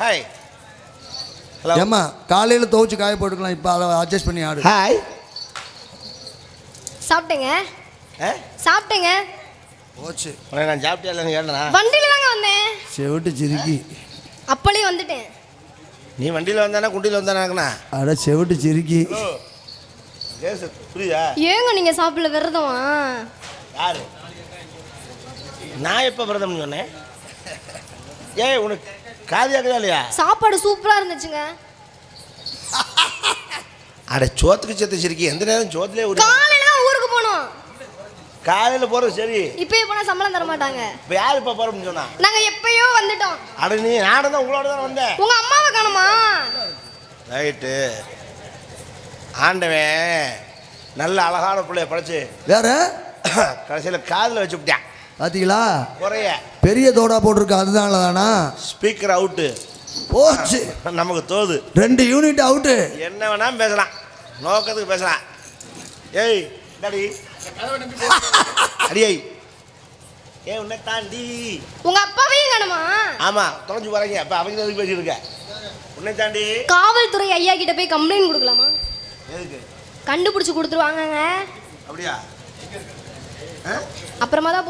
Hi hello ஏம்மா காலையில் துவைச்சு காய போட்டுக்கலாம் இப்போ அதை அட்ஜஸ்ட் பண்ணி ஆடு. ஹாய் சாப்பிட்டேங்க. ஆ சாப்பிட்டேங்க. போச்சு. உன்னை நான் சாப்பிட்டியா இல்லைன்னு கேட்டேனா? வண்டியில தாங்க வந்தேன். செவிட்டு சிரிக்கி. அப்பளே வந்துட்டேன். நீ வண்டியில் வந்தானா குண்டியில் வந்தானாங்கண்ணா அட செவிட்டு சிரிக்கி. கேஸ் புரியுதா? ஏங்க நீங்க சாப்பிடல விரதமா? யாரு? நான் எப்போ விரதம்னு சொன்னேன்? ஏய் உனக்கு காதியாக்குதா இல்லையா? சாப்பாடு சூப்பரா இருந்துச்சுங்க. அட சோத்துக்கு சேர்த்து சிரிக்கி எந்த நேரம் சோத்துலேயே ஒரு காலையில தான் ஊருக்கு போனோம். காலையில் போகிறது சரி. இப்பயே போனா சம்பளம் தர மாட்டாங்க. இப்போ யார் இப்போ போகிறோம்னு சொன்னா? நாங்க எப்பயோ வந்துட்டோம். அட நீ நானும் தான் உங்களோட தான் வந்தேன். உங்க அம்மாவை காணுமா? ரைட்டு. ஆண்டவன் நல்ல அழகான பிள்ளைய படைச்சு வேற கடைசியில் காதில் வச்சு விட்டான். பார்த்தீங்களா குறைய. பெரிய தோடா போட்டிருக்கு அதுதான்ல தானா ஸ்பீக்கர் அவுட்டு போச்சு. நமக்கு தோது. ரெண்டு யூனிட் அவுட்டு என்ன வேணாலும் பேசலாம். நோக்கத்துக்கு பேசலாம். ஏய் டாடி அடியை ஏய். உன்னை தாண்டி. உங்க அப்பாவையும் காணுமா ஆமாம் தொலைஞ்சு போகிறீங்க அப்போ அவங்க எதுக்கு பேசிட்டு இருக்க? உன்னை தாண்டி. காவல்துறை ஐயா கிட்ட போய் கம்ப்ளைண்ட் கொடுக்கலாமா? எதுக்கு? கண்டுபிடிச்சு கொடுத்துருவாங்கங்க. அப்படியா? அப்புறமா தான்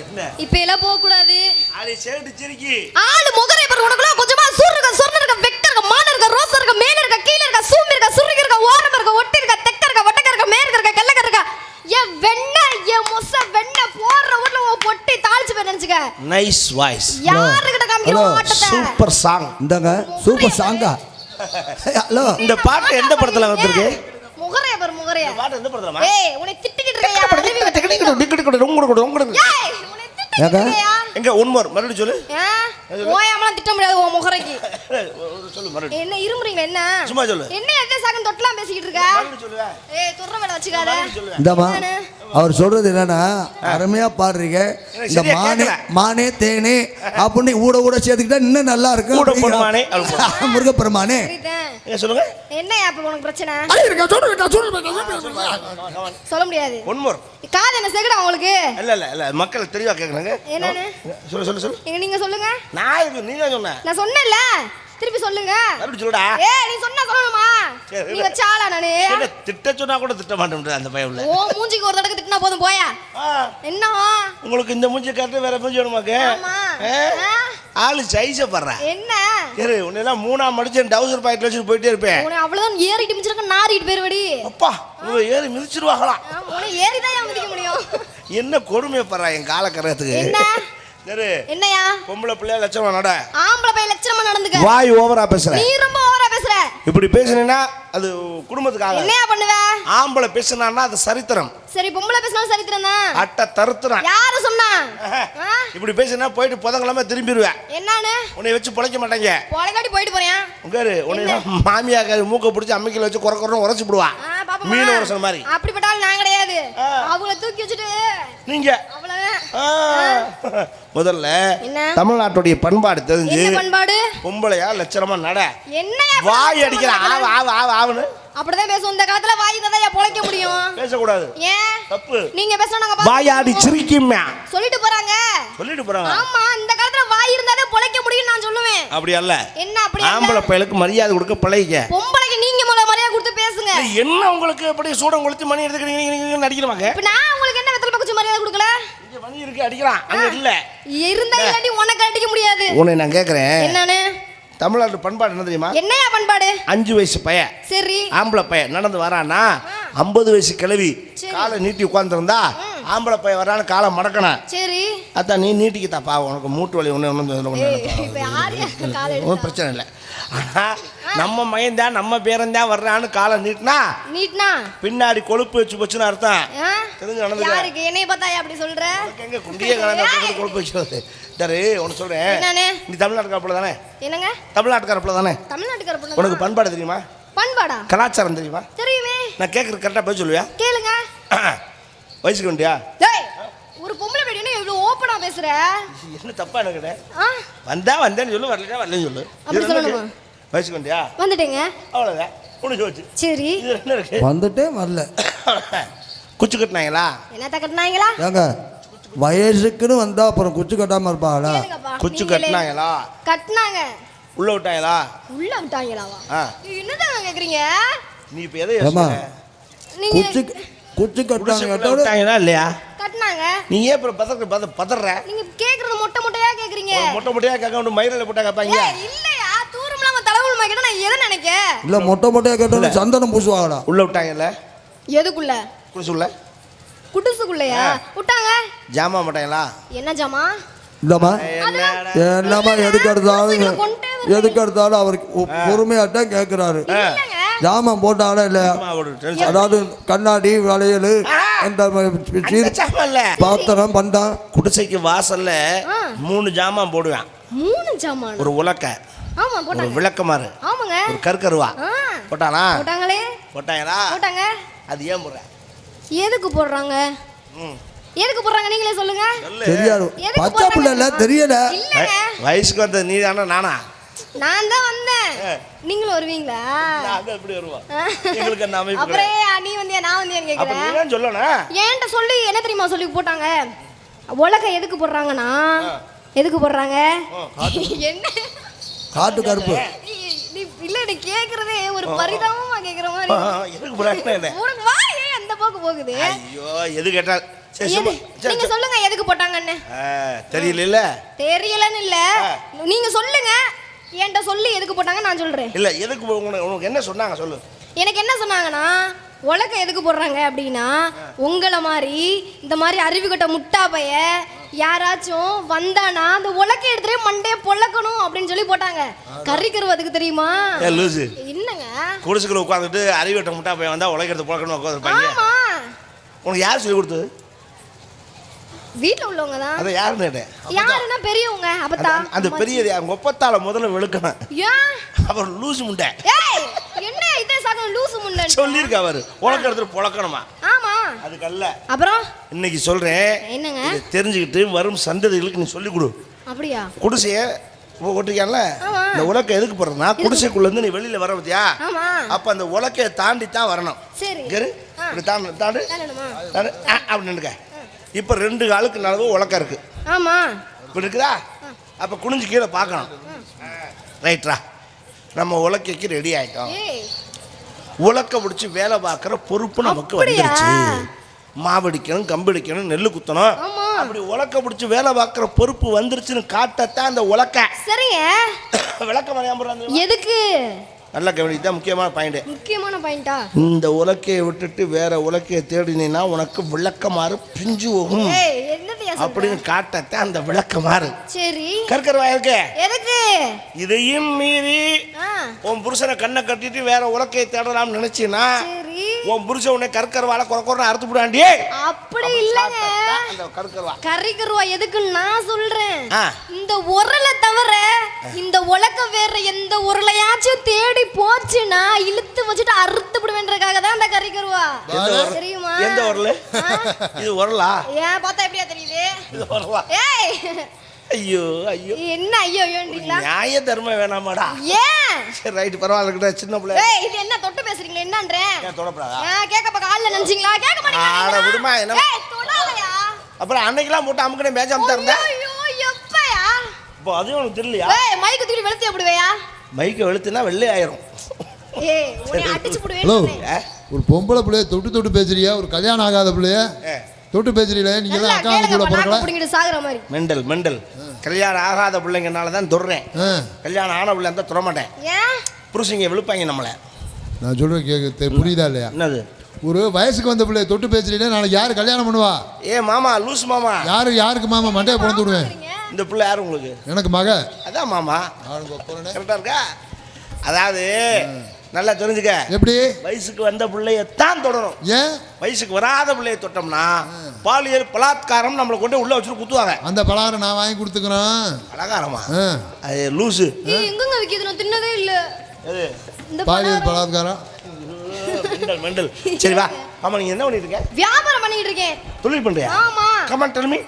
என்ன? இப்ப எல்லாம் போக கூடாது ஆளி சேட்டு சிரிக்கி. ஆளு முகரை பாரு உனக்குள்ள கொஞ்சமா சூர் இருக்க சொர்ண இருக்க வெக்டர் இருக்க மான இருக்க ரோஸ் இருக்க மேல இருக்க கீழ இருக்க சூம்பி இருக்க சுருகி இருக்க ஓரம் இருக்க ஒட்டி இருக்க தெக்க இருக்க வட்டக்க இருக்க மேற்க இருக்க கெல்லக்க இருக்க என் வெண்ண என் மொச வெண்ண போடுற ஊர்ல உன் பொட்டி தாளிச்சு போய் நினைச்சுக்க. நைஸ் வாய்ஸ் யாருக்கிட்ட காமிக்கிற ஹலோ, ஆட்டத்தை சூப்பர் சாங் இந்தாங்க சூப்பர் சாங்கா ஹலோ. இந்த பாட்டு எந்த படத்துல வந்திருக்கு? முகரைய பாரு முகரைய. இந்த பாட்டு எந்த படத்துல ஏய் உன்னை எங்க உண்மர் மறுபடியும் சொல்லு. ஓயாமலாம் திட்ட முடியாது உன் முகரைக்கு. சொல்லு மறுபடியும். என்ன இருமுறீங்க என்ன? சும்மா சொல்லு. என்ன எந்த சாகம் தொட்டலாம் பேசிக்கிட்டு இருக்க? ஏய் துற மேல வச்சுக்காத நானு. அவர் சொல்றது என்னன்னா அருமையா பாடுறீங்க. இந்த மானே. மானே தேனே அப்படின்னு ஊட ஊட சேர்த்துக்கிட்டா இன்னும் நல்லா இருக்கும். முருகப்பெருமானே சொல்லுங்க? என்ன அப்ப உனக்கு பிரச்சனை? சொல்ல முடியாது. உண்மர் காது என்ன செகுடா உங்களுக்கு? இல்ல இல்ல இல்ல மக்கள் தெளிவா கேட்கணுங்க என்னன்னு? சொல்லு சொல்லு சொல்லு. நீங்க சொல்லுங்க. நான் இதுக்கு நீ தான் சொன்ன? நான் சொன்னேன்ல. திருப்பி சொல்லுங்க. மறுபடியும் சொல்லுடா. ஏ நீ சொன்னா சொல்லணுமா? நீ வச்சாளா நானு? என்ன திட்ட சொன்னா கூட திட்ட மாட்டேன் அந்த பையன்ல ஓ மூஞ்சிக்கு ஒரு தடவை திட்டினா போதும் போயா? என்ன? உங்களுக்கு இந்த மூஞ்சி காட்டு வேற மூஞ்சி வேணுமாக்கு? ஆளு சைஸ படுறேன் என்ன? சரி உன்னெல்லாம் மூணாம் மடிச்சு டவுசர் பாக்கெட்ல வச்சுட்டு போயிட்டே இருப்பேன். உன்னை அவ்வளவுதான் ஏறிட்டு மிச்சிருக்க நாரிட்டு போயிருவடி. அப்பா உங்க ஏறி மிதிச்சிருவாங்களாம் உன்னை ஏறிதான் ஏன் மிதிக்க முடியும்? என்ன கொடுமையை படுறா என் காலக்கரத்துக்கு என்ன? சரி என்னையா? பொம்பளை பிள்ளைய லட்சமா நட? ஆம்பளை பையன் லட்சணமா நடந்துக்க. வாய் ஓவரா பேசுற. நீ ரொம்ப ஓவரா பேசுற. இப்படி பேசுனீங்கன்னா அது குடும்பத்துக்காக. என்னையா பண்ணுவ? ஆம்பளை பேசுனான்னா அது சரித்திரம். சரி பொம்பளை பேசினாலும் சரித்திரம் தான். அட்டை தருத்துறான். யாரு சொன்னா? இப்படி பேசினா போயிட்டு புதங்கலாம திரும்பிடுவேன் என்னன்னு? உன்னை வச்சு பிழைக்க மாட்டாங்க. பொழைக்காட்டி போயிட்டு போறேன் உங்காரு உன்னை மாமியாக்காரு மூக்க பிடிச்சி அம்மிக்கல வச்சு குறை குறை உரைச்சு பாப்போமா? மீன் உரசல் மாதிரி. அப்படிப்பட்ட ஆள் நான் கிடையாது. அவங்கள தூக்கி வச்சுட்டு நீங்க. முதல்ல என்ன? தமிழ்நாட்டுடைய பண்பாடு தெரிஞ்சு என்ன பண்பாடு? பொம்பளையா லட்சணமா நட. என்னையா வாய் அடிக்கிற ஆவு? ஆவு ஆவு ஆவுன்னு அப்படிதான் பேசுவோம். இந்த காலத்துல வாய் தான் பொழைக்க முடியும்? பேசக்கூடாது. ஏன்? தப்பு. நீங்க பாத்து- வாயாடி சிரிக்கும்யா. சொல்லிட்டு போறாங்க. சொல்லிட்டு போறாங்க. ஆமா இந்த காலத்துல வாய் இருந்தாலே பொழைக்க முடியும் நான் சொல்லுவேன். அப்படி அல்ல. என்ன அப்படி ஆம்பளை என்ன? பயலுக்கு மரியாதை கொடுக்க பழகிக்க. பொம்பளைக்கு நீங்க முதல்ல மரியாதை கொடுத்து பேசுங்க. என்ன உங்களுக்கு எப்படி சூடம் கொளுத்தி மணி எடுத்துக்கிறீங்க நடிக்கிறவாங்க? நான் உங்களுக்கு என்ன வெத்தலை பக்கம் மரியாதை கொடுக்கல? மணி இருக்கு அடிக்கிறான் அங்க இல்ல. இருந்தா இல்லாட்டி உனக்கு அடிக்க முடியாது. உன்னை நான் கேட்கறேன் என்னன்னு? தமிழ்நாட்டு பண்பாடு என்ன தெரியுமா? என்னையா பண்பாடு? அஞ்சு வயசு பையன் சரி. ஆம்பளை பையன் நடந்து வரானா ஐம்பது வயசு கிழவி. காலை நீட்டி உட்காந்துருந்தா ஆம்பளை பையன் வரான்னு காலை மடக்கணும். சரி. அதான் நீ நீட்டிக்கிட்டாப்பா உனக்கு மூட்டு வலி ஒன்று ஒன்றும் எடுத்தா? பிரச்சனை இல்லை. ஆனால் நம்ம மயன்தான் நம்ம பேரன்தான் வர்றான்னு காலை நீட்டினா நீட்னா பின்னாடி கொழுப்பு வச்சு போச்சுன்னு அர்த்தம்? தெரிஞ்சு நடந்துக்க. யாருக்கு? என்னைய பார்த்தா அப்படி சொல்ற? எங்க குண்டிய கலந்து கொழுப்பு வைக்கிறது சரி உனக்கு சொல்றேன்? நீ தமிழ்நாட்டுக்காரப்புல தானே? என்னங்க? தமிழ்நாட்டுக்காரப்புல தானே? தமிழ்நாட்டுக்கார உனக்கு பண்பாடு தெரியுமா? பண்பாடா? கலாச்சாரம் தெரியுமா? தெரியுமே. நான் கேட்குறது கரெக்டாக போய் சொல்லுவியா? கேளுங்க. வயசுக்கு வேண்டியா? டேய் ஒரு பொம்பளை பேடினா இவ்வளவு ஓப்பனா பேசுற? என்ன தப்பா எனக்கு வந்தா வந்தேன்னு சொல்லு வரலன்னா வரலன்னு சொல்லு. வேண்டியா வந்துட்டேங்க. அவ்வளோதான் முடிஞ்சு வச்சு சரி. இது என்ன இருக்கு? வந்துட்டே வரல. குச்சி கட்டினாங்களா? என்னத்த கட்டினாங்களா? ஏங்க வயசுக்குன்னு வந்தா அப்புறம் குச்சி கட்டாம இருப்பாங்களா குச்சி. கட்டினாங்களா? கட்டினாங்க. உள்ள விட்டாங்களா? உள்ள விட்டாங்களாவா? ஆ. என்னதாங்க கேக்குறீங்க? நீ இப்போ எதை? நீங்க குச்சி குச்சி விட்டாங்களா இல்லையா? கட்டினாங்க. நீ ஏன் இப்போ பதற பத பதற? நீங்க கேக்குறது மொட்டை மொட்டையா கேக்குறீங்க? மொட்டை மொட்டையா கேட்க மயிரில் போட்டா கேட்பாங்க. ஏய், தலைவுள் மாக்கிட்ட நான் எதை நினைக்க? இல்லை மொட்டை மொட்டையாக கேட்டோட சந்தனம் பூசுவாங்கடா. உள்ள விட்டாங்கல்ல? எதுக்குள்ள? குடிசுள்ள குடிசுக்குள்ளயா? விட்டாங்க. ஜாமா மாட்டாங்களா? என்ன ஜாமா? இல்லைம்மா என்னம்மா எதுக்கு எடுத்தாலும் எதுக்கு எடுத்தாலும் அவருக்கு பொறுமையாட்டம் கேட்குறாரு இல்லைங்க. ஜாமான் போட்டாங்களா இல்லையா. அதாவது கண்ணாடி வளையல் பாத்திரம் பண்டம் குடிசைக்கு வாசல்ல. மூணு ஜாமான் போடுவேன். மூணு ஜாமான்? ஒரு உலக்க. ஆமா போட்டாங்க. விளக்கமாறு ஆமாங்க. ஒரு கருக்கருவா ஆ. போட்டானா? போட்டாங்களே. போட்டாங்களா போட்டாங்க. அது ஏன் போடுற? எதுக்கு போடுறாங்க? ம். எதுக்கு போடுறாங்க? நீங்களே சொல்லுங்க. சொல்லு. தெரியாது. பச்சை போடுறாங்க? பிள்ளை இல்லை தெரியல. வயசுக்கு வந்தது நீ தானே நானா? நான் தான் வந்தேன். நீங்களும் வருவீங்களா? நாங்க எப்படி அந்த அமைப்பு அப்புறம் நீ வந்தியா நான் அப்ப கேக்குறேன் நீ சொல்லணும். என்கிட்ட சொல்லி என்ன தெரியுமா சொல்லி போட்டாங்க? உலக எதுக்கு போடுறாங்கன்னா? எதுக்கு போடுறாங்க? என்ன? காட்டு கருப்பு. இல்ல நீ கேக்குறதே ஒரு பரிதாபமா கேக்குற மாதிரி. போறாங்க என்ன? உனக்கு வாயே அந்த போக்கு போகுது. ஐயோ எது கேட்டா சரி எது சும்மா சரி, நீங்க சொல்லுங்க எதுக்கு போட்டாங்கன்னு தெரியல தெரியலன்னு இல்ல. நீங்க சொல்லுங்க. என்கிட்ட சொல்லி எதுக்கு போட்டாங்க நான் சொல்றேன். இல்ல எதுக்கு உனக்கு என்ன சொன்னாங்க? சொல்லு. எனக்கு என்ன சொன்னாங்கன்னா உலக்க எதுக்கு போடுறாங்க அப்படின்னா உங்களை மாதிரி இந்த மாதிரி அறிவு கட்ட முட்டா பைய யாராச்சும் வந்தானா அந்த உலக்க எடுத்துட்டு மண்டையை பொழக்கணும் அப்படின்னு சொல்லி போட்டாங்க. கறி கருவதுக்கு தெரியுமா? லூசு. என்னங்க? குடிசுக்குள்ள உட்காந்துட்டு அறிவட்ட முட்டா பையன் வந்தா உழைக்கிறது புழக்கணும் உட்காந்துருப்பாங்க உனக்கு யார் சொல்லி கொடுத்தது? வீட்ல உள்ளவங்க தான். அதை யாருன்னு கேட்டேன். யாருன்னா பெரியவங்க? அப்பத்தா. அந்த- அந்த பெரிய அவங்க ஒப்பத்தால முதல்ல வெளுக்கணும். ஏன் அப்புறம் லூசு முண்டை. என்ன இதே சாகம் லூசு முண்டை சொல்லியிருக்க அவரு. உனக்கு எடுத்துட்டு புழக்கணுமா? ஆமா. அதுக்கல்ல. அப்புறம்? இன்னைக்கு சொல்றேன். என்னங்க? தெரிஞ்சுக்கிட்டு வரும் சந்ததிகளுக்கு நீ சொல்லிக் கொடு. அப்படியா? குடிசைய ஒட்டிக்கல ஆமா. இந்த உலக்க எதுக்கு போடுறதுனா குடிசைக்குள்ள இருந்து நீ வெளியில வர பத்தியா? அப்ப அந்த உலக்கைய தாண்டி தான் வரணும். சரி. தாண்டு தாண்டு? தாண்டு. ஆ, அப்படி நின்னுக்க இப்ப ரெண்டு காலுக்கு நடுவு உலக்க இருக்கு. ஆமா. இப்படி இருக்குதா? அப்ப குனிஞ்சு கீழே பார்க்கணும். ரைட்ரா. நம்ம உலக்கைக்கு ரெடி ஆயிட்டோம். உலக்க பிடிச்சி வேலை பார்க்குற பொறுப்பு நமக்கு? வந்துருச்சு. மாவடிக்கணும் கம்படிக்கணும் நெல்லு குத்தணும். அப்படி உலக்க பிடிச்சி வேலை பார்க்குற பொறுப்பு வந்துருச்சுன்னு காட்டத்தான் அந்த உலக்க. சரிங்க. விளக்க மறையாம எதுக்கு? நல்ல கவனி தான் முக்கியமான பாயிண்ட் முக்கியமான பாயிண்டா இந்த உலக்கையை விட்டுட்டு வேற உலக்கையை தேடினீன்னா உனக்கு விளக்கமாறு பிஞ்சு போகும். அப்படின்னு காட்டத்தான் அந்த விளக்கமாறு. சரி. கற்கரவா இருக்கே எதுக்கு? இதையும் மீறி உன் புருஷனை கண்ணை கட்டிட்டு வேற உலக்கையை தேடலாம்னு நினைச்சீன்னா சரி. உன் புருஷன் உன்னை கற்கரவால குறை குறை அறுத்து விடாண்டி அப்படி இல்லங்க. அந்த கற்கரவா. கறி கருவா எதுக்கு நான் சொல்றேன். ஆ. இந்த உரலை தவிர இந்த உலக்க வேற எந்த உரலையாச்சும் தேடி போச்சுன்னா இழுத்து வச்சுட்டு அறுத்து விடுவேன்றதுக்காக தான் அந்த கறி கருவா எந்த உரல்? தெரியுமா? எந்த உரல்? ஆ? இது உரலா? ஏன் பார்த்தா எப்படியா தெரியுது? இது உரலா? ஏய்! ஐயோ ஐயோ. என்ன ஐயோ ஐயோன்றீங்களா? நியாய தர்மம் வேணாமாடா. ஏன்? சரி ரைட்டு பரவாயில்ல இருக்கட்டும், சின்ன பிள்ளை. ஏய் இது என்ன தொட்டு பேசுறீங்களா என்னன்றேன் ஏன் தொடப்படாதா? ஏன் கேட்க பக்கம் ஆள்ல நினைச்சீங்களா? ஆட மாட்டீங்களா விடுமா என்ன? ஏய் தொடாதயா? அப்புறம் அன்னைக்கெல்லாம் போட்டு அமுக்கனே மேஜாம தான் இருந்தேன் ஐயோ எப்பயா? இப்போ அதுவும் உனக்கு தெரியலையா? ஏய் மைக்கு தூக்கி வெளுத்தி அப்படிவேயா மைக்கை வெளுத்துனா வெள்ளை ஆயிரும். ஏய் உன்னை அடிச்சு ஹலோ போடுவேன் ஏ? ஒரு பொம்பளை பிள்ளைய தொட்டு தொட்டு பேசுறியா? ஒரு கல்யாணம் ஆகாத பிள்ளைய. தொட்டு பேசுறீங்களே? நீங்க தான் அக்கா கூட பிறக்கல. புடிங்கிட்டு சாகுற மாதிரி. Mental mental. கல்யாணம் ஆகாத பிள்ளைங்கனால தான் தொடுறேன். ஆ, கல்யாணம் ஆன பிள்ளை இருந்தால் தொட மாட்டேன். ஏன்? புருஷங்க விழுப்பாங்க நம்மளை. நான் சொல்றேன் கேக்கு தெ- புரியுதா இல்லையா? என்னது? ஒரு வயசுக்கு வந்த பிள்ளைய தொட்டு பேசுறீங்களே நாளைக்கு யாரு கல்யாணம் பண்ணுவா? ஏ மாமா லூஸ் மாமா. யாரு யாருக்கு மாமா? மண்டையை பிறந்து விடுவேன். இந்த பிள்ளை யார் உங்களுக்கு? எனக்கு மக. அதான் மாமா. ஒப்பரனே. கரெக்டாக இருக்கா? அதாவது நல்லா தெரிஞ்சுக்க. எப்படி? வயசுக்கு வந்த பிள்ளைய தான் தொடரும். ஏன்? வயசுக்கு வராத பிள்ளைய தொட்டோம்னா பாலியல் பலாத்காரம் நம்மளை கொண்டு உள்ள வச்சுட்டு குத்துவாங்க. அந்த பலகாரம் நான் வாங்கி கொடுத்துக்கிறேன். பலகாரமா? அது லூசு. எங்கங்க விக்கிது? நான் தின்னதே இல்ல. எது? இந்த பாலியல். பலாத்காரம். Mental mental. சரி வா. ஆமா நீங்க என்ன பண்ணிட்டு இருக்க? வியாபாரம் பண்ணிட்டு இருக்கேன். தொழில் பண்றியா? ஆமா. கமான் டெல்மி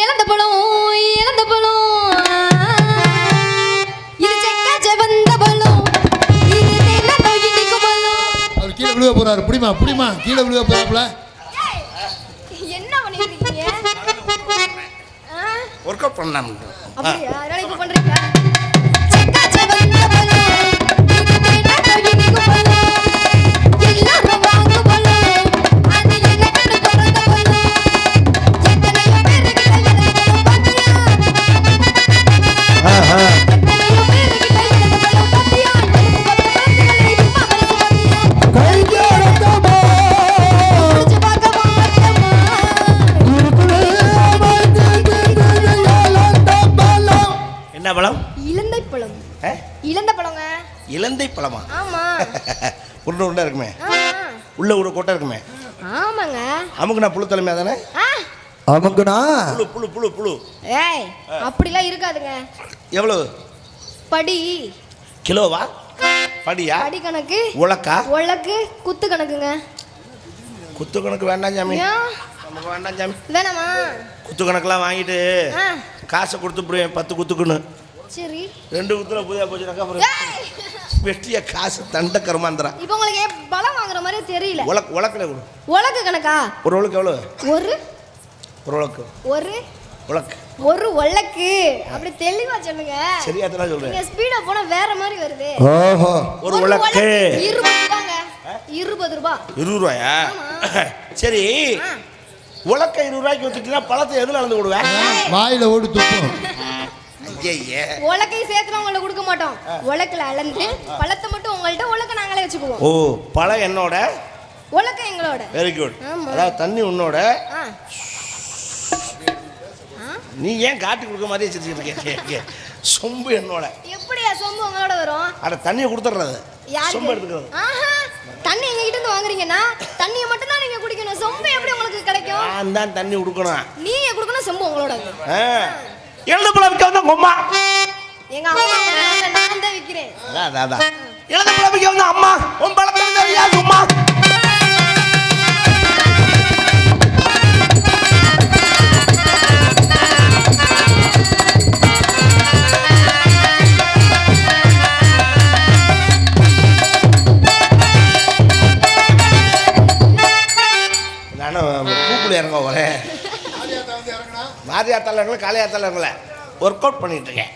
இழந்த பழம் இழந்த பழம். விழுக போறாரு. புடிமா புடிமா கீழே விழுக போறாப்புல. ஏய், என்ன ஆ? ஒர்க் அவுட் பண்ணலாம் அப்படியா? பண்றீங்களா உருண்டை உருண்டை இருக்குமே. உள்ள ஒரு கொட்டை இருக்குமே. ஆமாங்க. அமுக்கு நான் புழு தலைமையா தானே? ஆ. அமுக்குனா? புழு புழு புழு புழு. ஏய் அப்படிலாம் இருக்காதுங்க. எவ்வளவு? படி. கிலோவா? படியா? படி கணக்கு. உலக்கா? உலக்கு குத்து கணக்குங்க. குத்து கணக்கு வேண்டாம் சாமி. நமக்கு வேண்டாம் சாமி. வேணாமா? குத்து கணக்கெல்லாம் வாங்கிட்டு ஆ. காசை கொடுத்து போடுவேன் பத்து குத்துக்குன்னு. சரி. ரெண்டு குத்துல புதியா போச்சுனாக்கா வெட்டிய காசு தண்ட கருமாந்திரம் இப்போ உங்களுக்கு ஏன் பலம் வாங்குற மாதிரி தெரியல. உலக்கு உலக்கில் கொடு. உலக்கு கணக்கா? ஒரு உலக்கு எவ்வளோ ஒரு? ஒரு உலக்கு. ஒரு? உலக்கு. ஒரு உலக்கு. அப்படி தெளிவா சொல்லுங்க. சரியா தான் சொல்கிறேன் நீங்க ஸ்பீடா போனா வேற மாதிரி வருது. ஓஹோ. ஒரு உலக்கு. இருபது ரூபாங்க. இருபது ரூபா. இருபது ரூபாயா? சரி. உலக்க இருபது ரூபாய்க்கு வித்துட்டீங்கன்னா பழத்தை எதில் அளந்து விடுவேன் வாயில ஓடி துப்பும். உலக்கை சேர்த்து உங்கள்ட்ட கொடுக்க மாட்டோம். உலக்கில் அளந்து பழத்தை மட்டும் உங்கள்ட்ட உலக்க நாங்களே வச்சுக்குவோம். ஓ பழம் என்னோட? உலக்க எங்களோட. Very good. அதாவது தண்ணி உன்னோட? நீ ஏன் காட்டி கொடுக்க மாதிரி வச்சிருக்கீங்க சொம்பு என்னோட. எப்படியா சொம்பு உங்களோட வரும்? அட தண்ணியை கொடுத்துட்றது யாருக்கு? சொம்பு எடுத்துக்கிறது. தண்ணி எங்க கிட்ட இருந்து வாங்குறீங்கன்னா தண்ணியை மட்டும் தான் நீங்க குடிக்கணும். சொம்பு எப்படி உங்களுக்கு கிடைக்கும்? நான் தான் தண்ணி கொடுக்கணும் நீங்க கொடுக்கணும் சொம்பு உங்களோட. எழுத பழம் விற்க வந்தா கொம்மா எங்க அம்மா நான் தான் விக்கிறேன். அதான் அதான், எழுத பழம் விற்க வந்தா அம்மா. உன் பழத்தை தெரியா ஜாதியாத்தாளர்களை காலையாத்தாளர்களை ஒர்க் அவுட் பண்ணிகிட்ருக்கேன்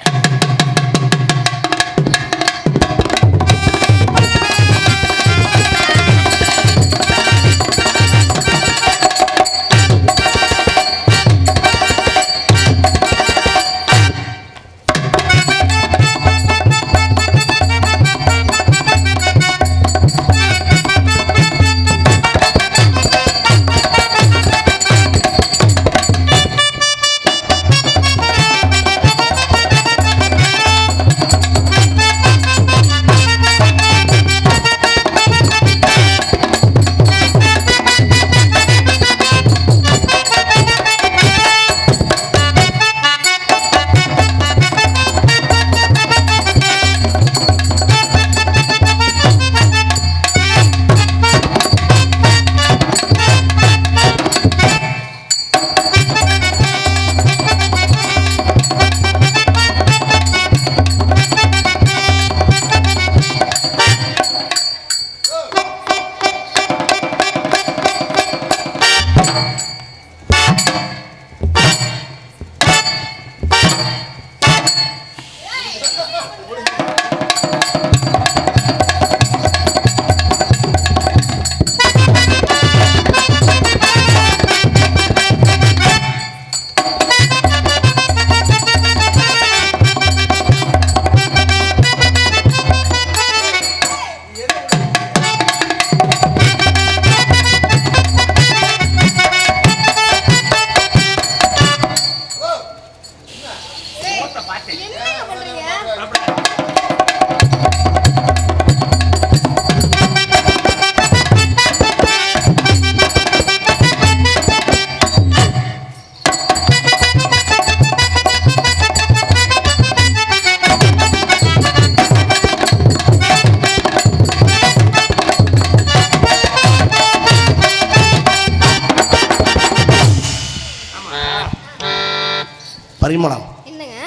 பரிமளம். என்னங்க?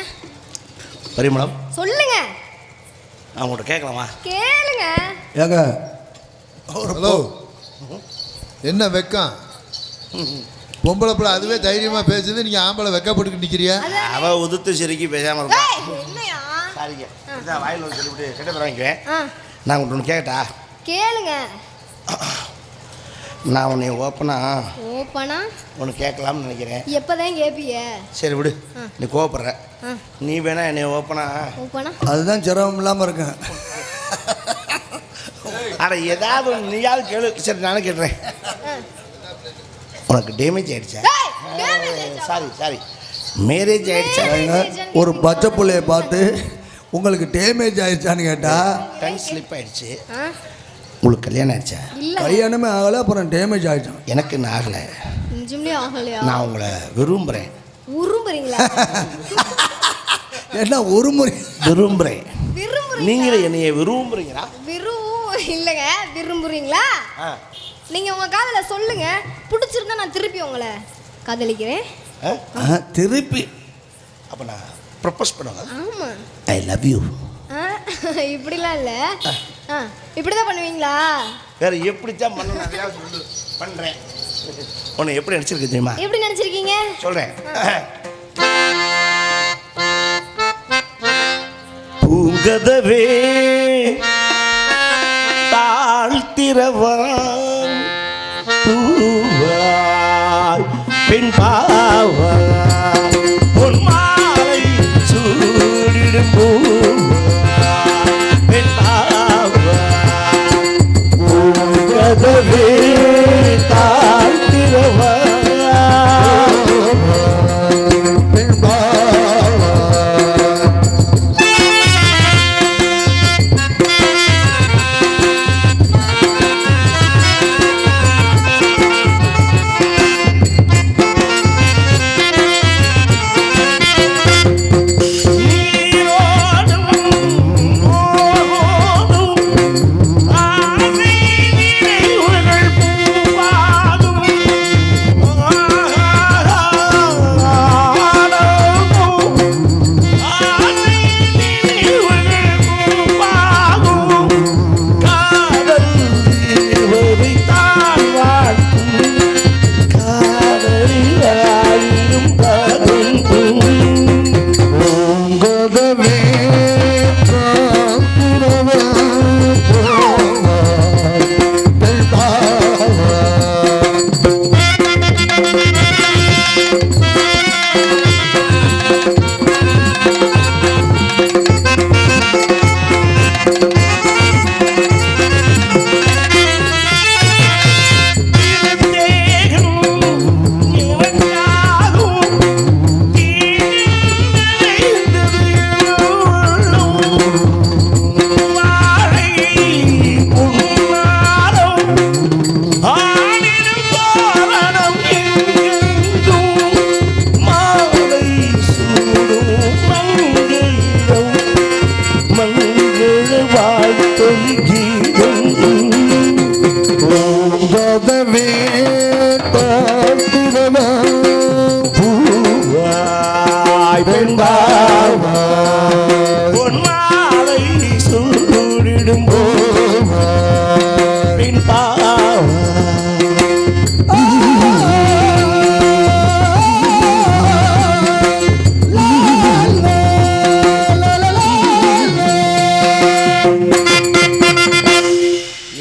பரிமளம். சொல்லுங்க. நான் உங்கள்கிட்ட கேட்கலாமா? கேளுங்க. ஏங்க. ஹலோ. என்ன வெக்கம்? பொம்பளை பிள்ளை அதுவே தைரியமா பேசுது நீங்க ஆம்பளை வெக்கப்பட்டு நிக்கிறியா அவ உதுத்து சிரிக்கி பேசாம இருக்கா வாயில் வந்து சொல்லிவிட்டு கிட்ட வாங்கிக்குவேன். நான் உங்கள்கிட்ட ஒன்று கேட்டா கேளுங்க. நான் உன்னை ஓப்பனா ஓப்பனா? ஒன்று கேட்கலாம்னு நினைக்கிறேன். எப்பதான் கேப்பிய சரி விடு. நீ கோவப்படுற. நீ வேணா என்னை ஓப்பனா. ஓப்பனா? அதுதான் சிரமம் இல்லாமல் இருக்கேன் அட ஏதாவது ஒண்ணு நீயாவது கேளு. சரி நானே கேட்டுறேன். உனக்கு டேமேஜ் ஆயிடுச்சா? ஆயிடுச்சா? சாரி சாரி மேரேஜ் ஆயிடுச்சா? ஒரு பச்சை புள்ளைய பார்த்து உங்களுக்கு டேமேஜ் ஆயிடுச்சான்னு கேட்டா டங் ஸ்லிப் ஆயிடுச்சு? உங்களுக்கு கல்யாணம் ஆயிடுச்சா? இல்ல. கல்யாணமே ஆகலை அப்புறம் டேமேஜ் ஆயிடுச்சான் எனக்கு இன்னும் ஆகலை. நிஜமே ஆகலையா? நான் உங்களை விரும்புகிறேன் உரும்புறீங்களா ஏன்னா ஒரு முறை? விரும்புகிறேன் விரும்புறீங்க நீங்களே என்னைய விரும்புறீங்களா? விரு இல்லைங்க விரும்புறீங்களா? ஆ. நீங்க உங்க காதல சொல்லுங்க. பிடிச்சிருந்தா நான் திருப்பி உங்களை காதலிக்கிறேன். ஆ? ஆ, திருப்பி. அப்போ நான் ப்ரப்போஸ் பண்ணுவேன். ஆமா. ஐ லவ் யூ ஆ, இப்படிலாம் இல்ல. இப்படிதான் பண்ணுவீங்களா? வேற எப்படித்தான் பண்ணணும் அதையா சொல்லு. பண்ணுறேன் உன்னை எப்படி நடிச்சிருக்கு தெரியுமா? எப்படி நினைச்சிருக்கீங்க? சொல்கிறேன் பூங்கதவே தாழ்த்திரவான் பூவாய் பெண் பாவாய் பொன் மாலை சூடிடும் பூவாய். பூங்கதவே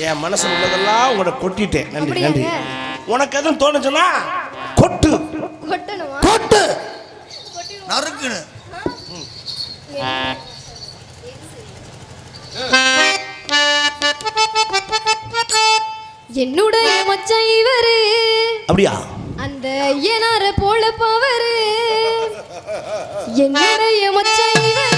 என் மனசுல உள்ளதெல்லாம் உங்களோட கொட்டிட்டேன். நன்றி நன்றி? உனக்கு எதுவும் தோணுச்சுன்னா கொட்டு. கொட்டணுமா? கொட்டு. நறுக்குன்னு. என்னுடைய மச்சான் இவரு. அப்படியா? அந்த ஐயனார போல பவரு. என்னுடைய மச்சான் இவரு.